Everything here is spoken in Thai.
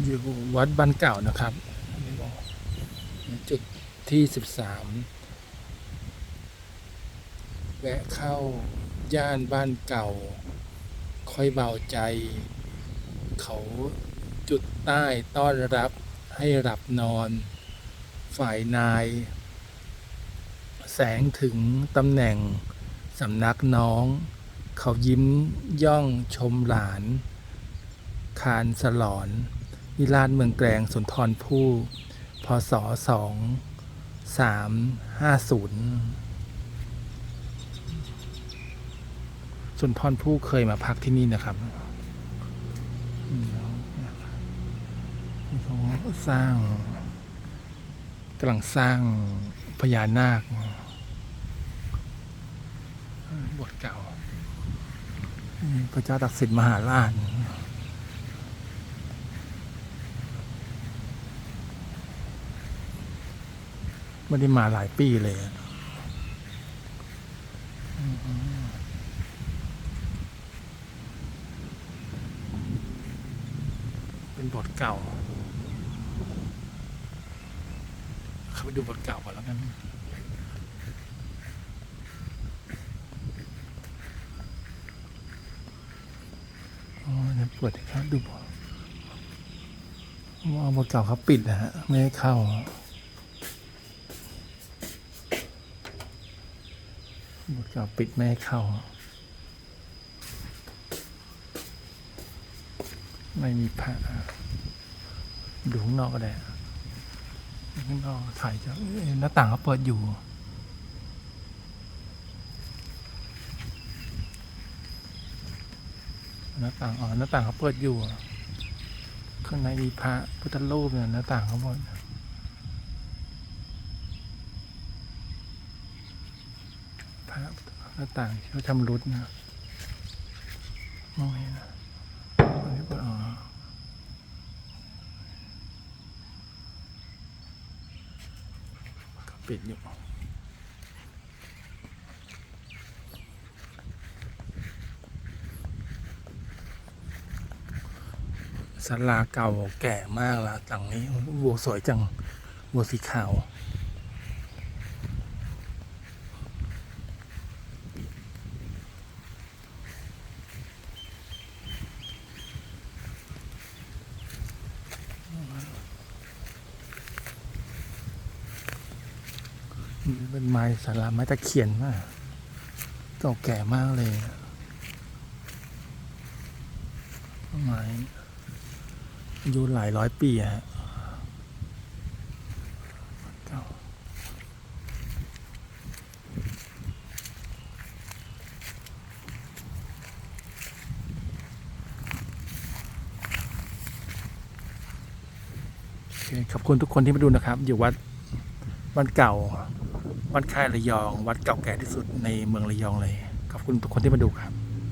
อยู่วัดบ้านเก่านะครับ จุดที่สิบสามแวะเข้าย่านบ้านเก่า ค่อยเบาใจ เขาจุดใต้ต้อนรับให้หลับนอน ฝ่ายนาย แสงถึงตำแหน่งสำนักน้อง เขายิ้มย่องชมหลาน คานสลอน นิราชเมืองแกลงสุนทรภู่พศสองสามห้าศูนย์สุนทรภู่เคยมาพักที่นี่นะครับเขาสร้างกำลังสร้างพญานาคบทเก่าพระเจ้าตักสินมหาราช ไม่ได้มาหลายปีเลยเป็นบทเก่าเข้าไปดูบทเก่าก่อนแล้วกันอ๋อเนี่เปิดให้เขาดูบทว่าบทเก่าเขาปิดนะฮะ ไม่ให้เข้า บทเก่าปิดไม่ให้เข้า ไม่มีผ้าดูข้างนอกก็ได้ข้างนอกถ่ายจากเอ๊ะหน้าต่างเขาเปิดอยู่หน้าต่างอ๋อหน้าต่างเขาเปิดอยู่ข้างในมีพระพุทธรูปเนี่ยหน้าต่างเขาหมด พระหน้าต่างเขาชำรุดนะมองเห็นนะอันนี้ก็อ๋อก็ปิดอยู่ศาลาเก่าแก่มากละหลังนี้วัวสวยจังวัวสีขาว เป็นไม้สาราไม้ตะเคียนมากเก่าแก่มากเลยไม้อายุหลายร้อยปีฮะขอบคุณทุกคนที่มาดูนะครับ อยู่วัดวัดเก่า วัดค่ายระยอง วัดเก่าแก่ที่สุดในเมืองระยองเลย ขอบคุณทุกคนที่มาดูครับ